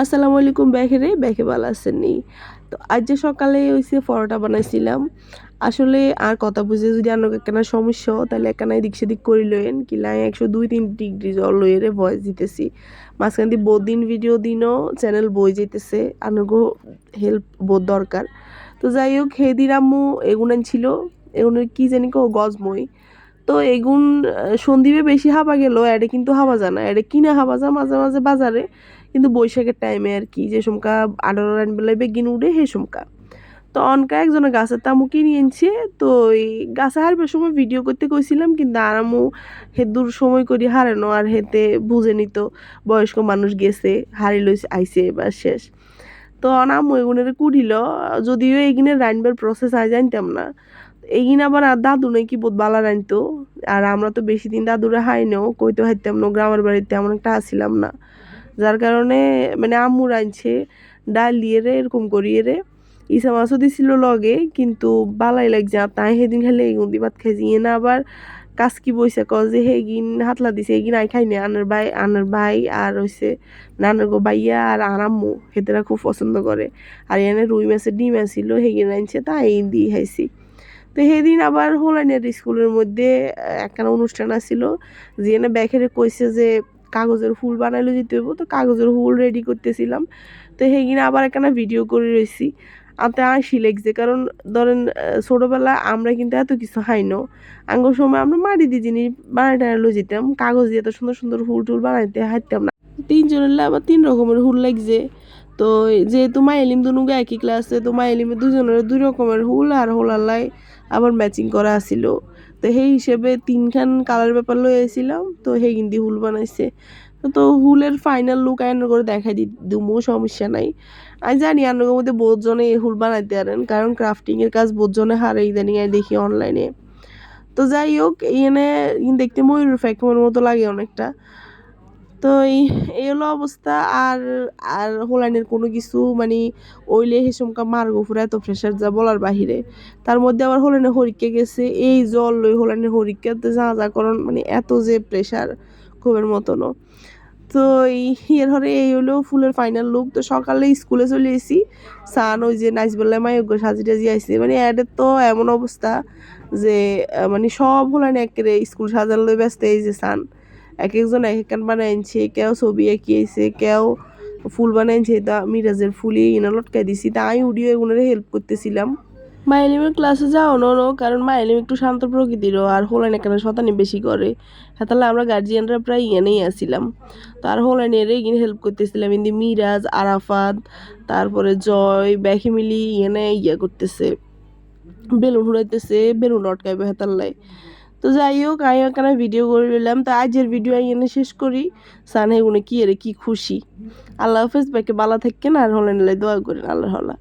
আসসালামু আলাইকুম ব্যাখেরে ব্যাখে ভালো আসেননি তো আজ যে সকালে হইছে পরোটা বানাইছিলাম, আসলে আর কথা বুঝে যদি আনো একখানা সমস্যা তাহলে একখানা এদিক সেদিক করি লইন কিলাই একশো দুই, তিন ডিগ্রি জল লইরে ভয়েস দিতেছি। মাঝখান দিয়ে দিন ভিডিও দিনও চ্যানেল বই যেতেছে আনুগো হেল্প বহুত দরকার। তো যাই হোক, হেদির আম্মু এগুনান ছিল, এগুনের কি জানি কো, গজময়। তো এগুন সন্দীপে বেশি হাবা গেল এডে কিন্তু হাবা জানা এডে কিনা হাবা যা মাঝে মাঝে বাজারে। কিন্তু বৈশাখের টাইমে আর কি যে সমকা আঠারো রান বেলায় বেগিন উঠে হে সমকা। তো অনকা একজনের গাছের তামু কিনে এনেছে। তো এই গাছে হারবার সময় ভিডিও করতে কইছিলাম, কিন্তু আরামু হে দূর সময় করি হারানো আর হেতে বুঝে নিত বয়স্ক মানুষ গেছে, হারি লই আইছে এবার শেষ। তো অনামু এগুনের কুড়িল, যদিও এগিনের রাইনবার প্রসেস আই জানতাম না। এগিন আবার আর দাদু নাকি বহুত বালা রাইনতো আর আমরা তো বেশি দিন দাদুরা হাইনেও কইতে হাইতাম না, গ্রামের বাড়িতে এমন একটা আসিলাম না। যার কারণে মানে আম্মু রাঁধছে ডাল দিয়ে রে এরকম করিয়ে রে ইসা মাছও দিছিল লগে, কিন্তু বালাই লাগছে আর তাই সেদিন খালি এগুন দি ভাত খাইছি। ইয়ে না আবার কাসকি বইছে ক যে হেগিন হাতলা দিছে এগিন আই খাই না আনার ভাই আনার ভাই আর হইছে নানার গো বাইয়া আর আরাম্মু হেতেরা খুব পছন্দ করে। আর এনে রুই মাছের ডিম আসছিল হেগিন আনছে, তাই দিয়ে খাইছি। তো সেদিন আবার হোলাইনের স্কুলের মধ্যে একখানা অনুষ্ঠান আছিল যেখানে ব্যাখেরে কইছে যে কাগজের ফুল বানাইলে যেতে হইব তো কাগজের ফুল রেডি করতেছিলাম। তো সেইখানে আবার একখানা ভিডিও করে রয়েছি আতে আইসি লাগছে কারণ ধরেন আহ, ছোটবেলায় আমরা কিন্তু এত কিছু খাই না। আঙ্গুর সময় আমরা মাটি দিয়ে জিনিস বানাই টানাই লই যেতাম কাগজ দিয়ে এত সুন্দর সুন্দর ফুল টুল বানাইতে হাঁটতাম না। তিনজনের লাই আবার তিন রকমের হুল লাগছে। তো যেহেতু মাইলিম দুনুগা একই ক্লাসে তো মাইলিমে দুজনের দুই রকমের হুল আর হোলাল্লাই আবার ম্যাচিং করা আছিল তো সেই হিসেবে তিনখান কালার পেপার লই আইছিলাম, তো সেই কিন্তু হুল বানাইছে। তো হুলের ফাইনাল লুক আয়ন করে দেখাই দুমো, সমস্যা নাই। আমি জানি আন্নগের মধ্যে বহুত জনে এই হুল বানাইতে পারেন, কারণ ক্রাফটিং এর কাজ বহুত জনে হারে ইদানিং আমি দেখি অনলাইনে তো যাই হোক এখানে দেখতে ময়ূর ফ্যাকমের মতো লাগে অনেকটা। তো এই হলো অবস্থা। আর আর হোলাইনের কোনো কিছু মানে ওইলে হেসমকা মার গোফুরা এত প্রেশার যা বলার বাহিরে। তার মধ্যে আবার হোলাইনে হরিকে গেছে। এই জল লই হোলাইনের হরিকাতে যা যা করণ মানে এত যে প্রেশার খুবের মতনও। তো এই, এর হরে এই হলো ফুলের ফাইনাল লুক তো সকালে স্কুলে চলে এসি। সান ওই যে নাইস বললে মায়োগ্য সাজি টাজি আইসে মানে অ্যাডের তো এমন অবস্থা যে মানে সব হোলাইনে একেবারে স্কুল সাজানো লই ব্যস্ত এই যে সান। এক একজন এক একখান বানাইছে, কেউ ছবি আঁকিয়েছে কেউ ফুল বানাইছে, তা মিরাজের ফুলি ইনা লটকাই দিছি। তা আমি উডিও এগুলোর হেল্প করতেছিলাম। মাইলিমের ক্লাসে যাও নো কারণ মাইলিম একটু শান্ত প্রকৃতিরও, আর হোলাইন এখানে শতানি বেশি করে। হ্যাঁ তাহলে আমরা গার্জিয়ানরা প্রায় ইয়েনেই আসিলাম তো আর হোলাইনের এগিয়ে হেল্প করতেছিলাম, ইন্দি মিরাজ, আরাফাত, তারপরে জয়, ব্যাখি মিলি, ইয়েনে ইয়া করতেছে। বেলুন উড়াইতেছে বেলুন লটকাইবে হেতাল্লাই তো যাই হোক আমি এখানে ভিডিও করে নিলাম। তো আজের ভিডিও আমি এনে শেষ করি। সান হেগুনে কি এর কি খুশি। আল্লাহ হাফেজ, বাকি বালা থাকেন আর হলেন দোয়া করেন আল্লাহ হলা